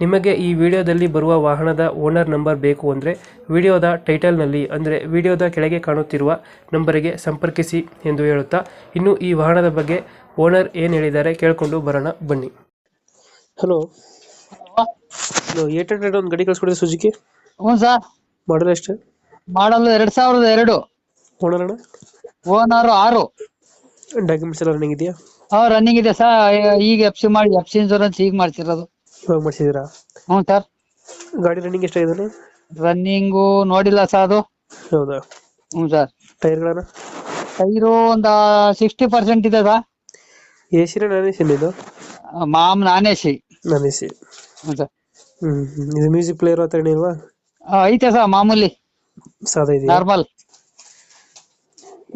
ನಿಮಗೆ ಈ ವಿಡಿಯೋದಲ್ಲಿ ಬರುವ ವಾಹನದ ಓನರ್ ನಂಬರ್ ಬೇಕು ಅಂದರೆ ವಿಡಿಯೋದ ಟೈಟಲ್ನಲ್ಲಿ ಅಂದರೆ ವಿಡಿಯೋದ ಕೆಳಗೆ ಕಾಣುತ್ತಿರುವ ನಂಬರಿಗೆ ಸಂಪರ್ಕಿಸಿ ಎಂದು ಹೇಳುತ್ತಾ ಇನ್ನು ಈ ವಾಹನದ ಬಗ್ಗೆ ಓನರ್ ಏನು ಹೇಳಿದ್ದಾರೆ ಕೇಳಿಕೊಂಡು ಬರೋಣ ಬನ್ನಿ. ಹಲೋ. ಹಲೋ. ಏಟ್ ಹಂಡ್ರೆಡ್ ಒಂದು ಗಾಡಿ ಕಳಿಸ್ಕೊಡಿದೆ ಸುಜುಕಿ. ಹ್ಞೂ ಸರ್. ಮಾಡಲ್ ಎಷ್ಟು? ಮಾಡಲ್ ಎರಡ್ ಸಾವಿರದ ಎರಡು. ಓನರ್ ಅಣ್ಣ? ಓನರ್ ಆರು. ಡಾಕ್ಯುಮೆಂಟ್ಸ್ ಎಲ್ಲ ರನ್ನಿಂಗ್ ಇದೆಯಾ? ಹಾಂ ರನ್ನಿಂಗ್ ಇದೆ ಸರ್. ಈಗ ಎಫ್ ಸಿ ಮಾಡಿ ಎಫ್ ಸಿ ಇನ್ಸೂರೆನ್ಸ್ ಈಗ ಮಾಡ್ಸಿರೋದು ಇವಾಗ ಮಾಡ್ಸಿದೀರಾ? ಹ್ಞೂ ಸರ್. ಗಾಡಿ ರನ್ನಿಂಗ್ ಎಷ್ಟಾಗಿದೆ ರನ್ನಿಂಗು ನೋಡಿಲ್ಲ ಸರ್ ಅದು. ಹೌದಾ? ಹ್ಞೂ ಸರ್. ಟೈರ್ಗಳನ್ನ? ಟೈರು ಒಂದು ಸಿಕ್ಸ್ಟಿ ಪರ್ಸೆಂಟ್ ಇದೆ sir. A C non A ಇದು? ಮಾಮ್ ನಾನೇ ಸಿ. Non A C. ಹ್ಞೂ ಸರ್. ಹ್ಮ್ ಹ್ಮ್. ಇದು ಮ್ಯೂಸಿಕ್ ಪ್ಲೇಯರ್ ಹತ್ರ ಏನಿಲ್ವಾ ಐತೆ ಸರ್ ಮಾಮೂಲಿ. ಸಾದಾ ಇದೆಯಾ? ನಾರ್ಮಲ್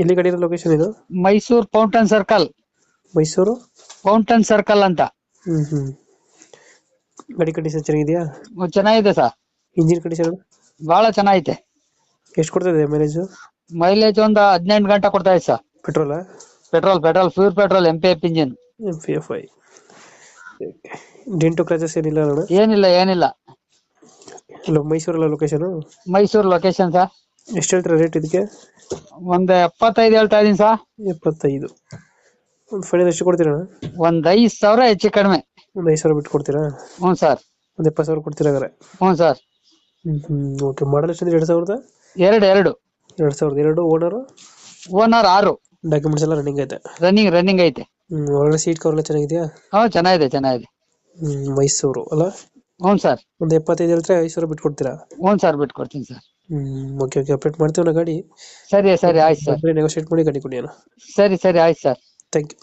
ಎಲ್ಲಿ ಗಾಡಿ ಲೊಕೇಶನ್ ಇದು? Mysore fountain circle Mysuru? Fountain circle ಅಂತ. ಹ್ಮ್ ಹ್ಮ್. ಗಾಡಿ ಕಂಡೀಷನ್ ಚೆನ್ನಾಗಿದೆಯಾ? ಚೆನ್ನಾಗಿದೆ ಸರ್. ಇಂಜಿನ್ ಕಂಡೀಷನ್ ಬಹಳ ಚೆನ್ನಾಗೈತೆ. ಎಷ್ಟು ಕೊಡ್ತಿದೆ ಮೈಲೇಜ್ ಮೈಲೇಜ್ ಒಂದು ಹದಿನೆಂಟು ಗಂಟೆ ಕೊಡ್ತಾ ಇದೆ sir. Petrol petrol petrol pure petrol M P F engine M P F I dent scratches ಏನಿಲ್ಲ ನೋಡು ಏನಿಲ್ಲ ಏನಿಲ್ಲ. ಇಲ್ಲ ಮೈಸೂರಲ್ಲ ಲೊಕೇಶನ್ ಮೈಸೂರ್ ಲೊಕೇಶನ್ ಸರ್. ಎಷ್ಟು ಹೇಳ್ತೀರಾ ರೇಟ್ ಇದಕ್ಕೆ? ಒಂದು ಎಪ್ಪತ್ತೈದು ಹೇಳ್ತಾ ಇದೀನಿ ಸರ್. ಎಪ್ಪತ್ತೈದು. ಒಂದು ಫೈನಲ್ ಎಷ್ಟು ಕೊಡ್ತೀರಾ ಒಂದು ಐದು ಸಾವಿರ ಹೆಚ್ಚು ಕಡಿಮೆ. ಒಂದು ಐದು ಸಾವಿರ ಬಿಟ್ಟು ಕೊಡ್ತೀರಾ ಹ್ಞೂ ಸರ್. ಒಂದು ಎಪ್ಪತ್ತು ಸಾವಿರ ಕೊಡ್ತೀರಾ ಹಾಗಾದ್ರೆ ಹ್ಞೂ ಸರ್. ಹ್ಮ್ ಓಕೆ ಮಾಡಲ್ ಎಷ್ಟು ಎರಡು ಸಾವಿರದ? ಎರಡು ಎರಡು. ಎರಡು ಸಾವಿರದ ಎರಡು ಓನರು? ಓನರ್ ಆರು. ಡಾಕ್ಯುಮೆಂಟ್ಸ್ ಎಲ್ಲ ರನ್ನಿಂಗ್ ಐತೆ? ರನ್ನಿಂಗ್ ರನ್ನಿಂಗ್ ಐತೆ. ಹ್ಮ್ ಒಳಗಡೆ ಸೀಟ್ ಕವರ್ ಎಲ್ಲ ಚೆನ್ನಾಗಿದೆಯಾ? ಹ್ಞೂ ಚೆನ್ನಾಗಿದೆ ಚೆನ್ನಾಗಿದೆ. ಹ್ಮ್ ಮೈಸೂರು ಅಲ್ಲ? ಹ್ಞೂ ಸರ್. ಒಂದು ಎಪ್ಪತ್ತೈದು ಹೇಳ್ತಾರೆ ಐದು ಸಾವಿರ ಬಿಟ್ಟು ಕೊಡ್ತೀರಾ ಹ್ಞೂ ಸರ್ ಬಿಟ್ಕೊಡ್ತೀನಿ ಸರ್. ಹ್ಮ್ ಓಕೆ ಓಕೆ ಅಪ್ಡೇಟ್ ಮಾಡ್ತೀವಿ ಗಾಡಿ. ಸರಿ ಸರಿ ಆಯ್ತು ಸರ್. ನೆಗೋಷಿಯೇಟ್ ಮಾಡಿ ಗಾಡಿ ಕೊಡಿ ಅಣ್ಣ. ಸರಿ ಸರಿ ಆಯ್ತು ಸರ್. Thank you